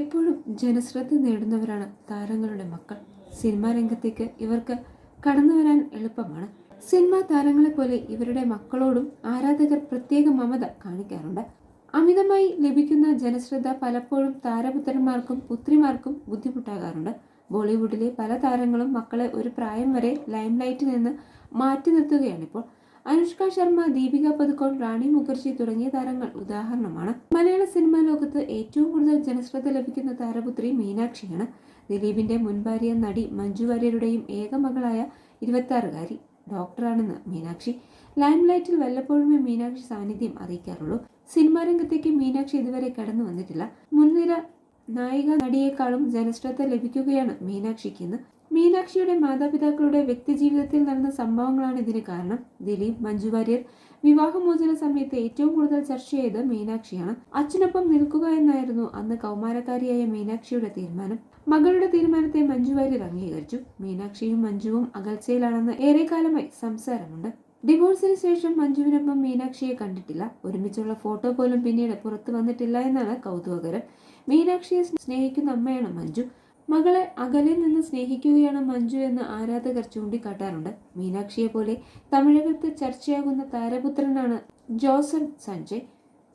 എപ്പോഴും ജനശ്രദ്ധ നേടുന്നവരാണ് താരങ്ങളുടെ മക്കൾ. സിനിമാ രംഗത്തേക്ക് ഇവർക്ക് കടന്നു വരാൻ എളുപ്പമാണ്. സിനിമാ താരങ്ങളെ പോലെ ഇവരുടെ മക്കളോടും ആരാധകർ പ്രത്യേക മമത കാണിക്കാറുണ്ട്. അമിതമായി ലഭിക്കുന്ന ജനശ്രദ്ധ പലപ്പോഴും താരപുത്രന്മാർക്കും പുത്രിമാർക്കും ബുദ്ധിമുട്ടാകാറുണ്ട്. ബോളിവുഡിലെ പല താരങ്ങളും മക്കളെ ഒരു പ്രായം വരെ ലൈംലൈറ്റിൽ നിന്ന് മാറ്റി നിർത്തുകയാണിപ്പോൾ. അനുഷ്ക ശർമ്മ ദീപിക പതുക്കോൺ റാണി മുഖർജി തുടങ്ങിയ താരങ്ങൾ ഉദാഹരണമാണ്. മലയാള സിനിമാ ലോകത്ത് ഏറ്റവും കൂടുതൽ ജനശ്രദ്ധ ലഭിക്കുന്ന താരപുത്രി മീനാക്ഷിയാണ്. ദിലീപിന്റെ മുൻ ഭാര്യ നടി മഞ്ജു വാര്യരുടെയും ഏക മകളായ ഇരുപത്തി ഡോക്ടറാണെന്ന് മീനാക്ഷി. ലൈംലൈറ്റിൽ വല്ലപ്പോഴുമേ മീനാക്ഷി സാന്നിധ്യം അറിയിക്കാറുള്ളൂ. സിനിമാ രംഗത്തേക്ക് മീനാക്ഷി ഇതുവരെ കടന്നു വന്നിട്ടില്ല. മുൻനിര നായിക നടിയേക്കാളും ജനശ്രദ്ധ ലഭിക്കുകയാണ് മീനാക്ഷിക്ക് ഇന്ന് മീനാക്ഷിയുടെ മാതാപിതാക്കളുടെ വ്യക്തിജീവിതത്തിൽ നടന്ന സംഭവങ്ങളാണ് ഇതിന് കാരണം. ദിലീപ് മഞ്ജു വാര്യർ വിവാഹമോചന സമയത്ത് ഏറ്റവും കൂടുതൽ ചർച്ച ചെയ്ത് മീനാക്ഷിയാണ്. അച്ഛനൊപ്പം നിൽക്കുക എന്നായിരുന്നു അന്ന് കൗമാരക്കാരിയായ മീനാക്ഷിയുടെ തീരുമാനം. മകളുടെ തീരുമാനത്തെ മഞ്ജു വാര്യർ അംഗീകരിച്ചു. മീനാക്ഷിയും മഞ്ജുവും അകൽച്ചയിലാണെന്ന് ഏറെക്കാലമായി സംസാരമുണ്ട്. ഡിവോഴ്സിന് ശേഷം മഞ്ജുവിനൊപ്പം മീനാക്ഷിയെ കണ്ടിട്ടില്ല. ഒരുമിച്ചുള്ള ഫോട്ടോ പോലും പിന്നീട് പുറത്തു വന്നിട്ടില്ല എന്നാണ് കൗതുകകരം. മീനാക്ഷിയെ സ്നേഹിക്കുന്ന അമ്മയാണ് മഞ്ജു. മകളെ അകലെ നിന്ന് സ്നേഹിക്കുകയാണ് മഞ്ജു എന്ന് ആരാധകർ ചൂണ്ടിക്കാട്ടാറുണ്ട്. മീനാക്ഷിയെ പോലെ തമിഴകത്ത് ചർച്ചയാകുന്ന താരപുത്രനാണ് ജോസൺ സഞ്ജയ്.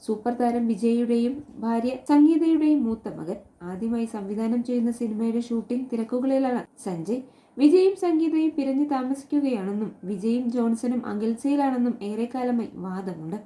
സൂപ്പർ താരം വിജയുടെയും ഭാര്യ സംഗീതയുടെയും മൂത്ത മകൻ. ആദ്യമായി സംവിധാനം ചെയ്യുന്ന സിനിമയുടെ ഷൂട്ടിംഗ് തിരക്കുകളിലാണ് സഞ്ജയ്. വിജയും സംഗീതയും പിരിഞ്ഞു താമസിക്കുകയാണെന്നും വിജയും ജോൺസണും അകൽച്ചയിലാണെന്നും ഏറെക്കാലമായി വാദമുണ്ട്.